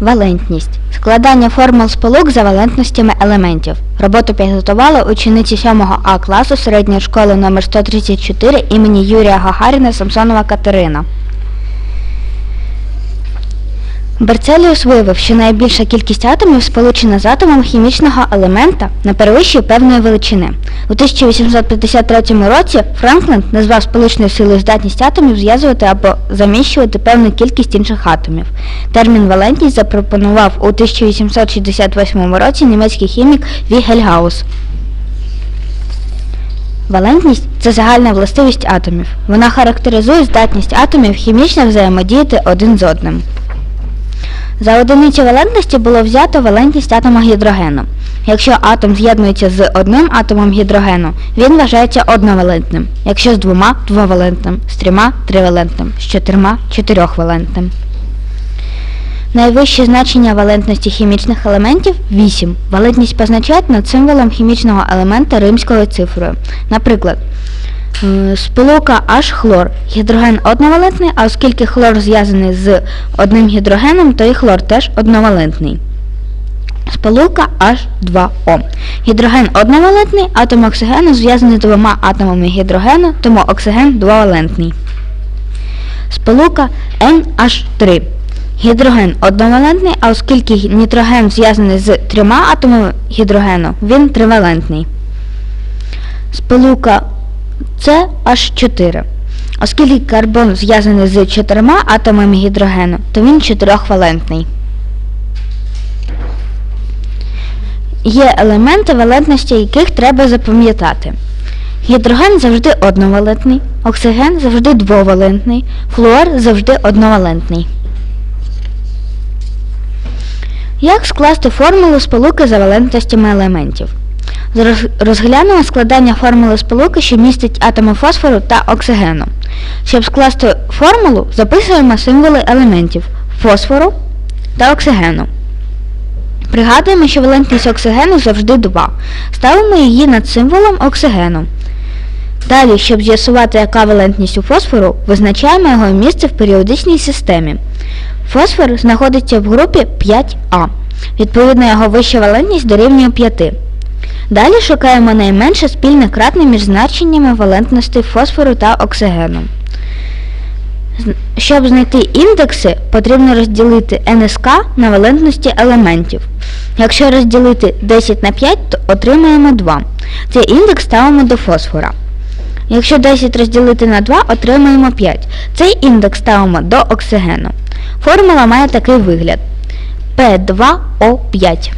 Валентність. Складання формул сполук за валентностями елементів. Роботу підготували учениці 7 А класу середньої школи номер 134 імені Юрія Гагаріна Самсонова Катерина. Берцеліус виявив, що найбільша кількість атомів сполучена з атомом хімічного елемента на перевищі певної величини. У 1853 році Франклін назвав сполучною силою здатність атомів зв'язувати або заміщувати певну кількість інших атомів. Термін валентність запропонував у 1868 році німецький хімік Вігельгаус. Валентність це загальна властивість атомів. Вона характеризує здатність атомів хімічно взаємодіяти один з одним. За одиницю валентності було взято валентність атома гідрогену. Якщо атом з'єднується з одним атомом гідрогену, він вважається одновалентним, якщо з двома двовалентним, з трьома тривалентним, з чотирма чотирьохвалентним. Найвище значення валентності хімічних елементів 8. Валентність позначають над символом хімічного елемента римською цифрою. Наприклад, сполука H хлор. Гідроген одновалентний, а оскільки хлор зв'язаний з одним гідрогеном, то і хлор теж одновалентний. Сполука H2O. Гідроген одновалентний, атом оксигену зв'язаний двома атомами гідрогену, тому оксиген двовалентний. Сполука NH3. Гідроген одновалентний, а оскільки нітроген зв'язаний з трьома атомами гідрогену, він тривалентний. Сполука CH4. Оскільки карбон зв'язаний з чотирма атомами гідрогену, то він чотирьохвалентний. Є елементи, валентності яких треба запам'ятати. Гідроген завжди одновалентний, оксиген завжди двовалентний, флуор завжди одновалентний. Як скласти формулу сполуки за валентностями елементів? Розглянемо складання формули сполуки, що містить атоми фосфору та оксигену. Щоб скласти формулу, записуємо символи елементів фосфору та оксигену. Пригадуємо, що валентність оксигену завжди 2. Ставимо її над символом оксигену. Далі, щоб з'ясувати, яка валентність у фосфору, визначаємо його місце в періодичній системі. Фосфор знаходиться в групі 5А. Відповідно, його вища валентність дорівнює 5. Далі шукаємо найменше спільне кратне між значеннями валентності фосфору та оксигену. Щоб знайти індекси, потрібно розділити НСК на валентності елементів. Якщо розділити 10 на 5, то отримаємо 2. Цей індекс ставимо до фосфора. Якщо 10 розділити на 2, отримаємо 5. Цей індекс ставимо до оксигену. Формула має такий вигляд P2O5.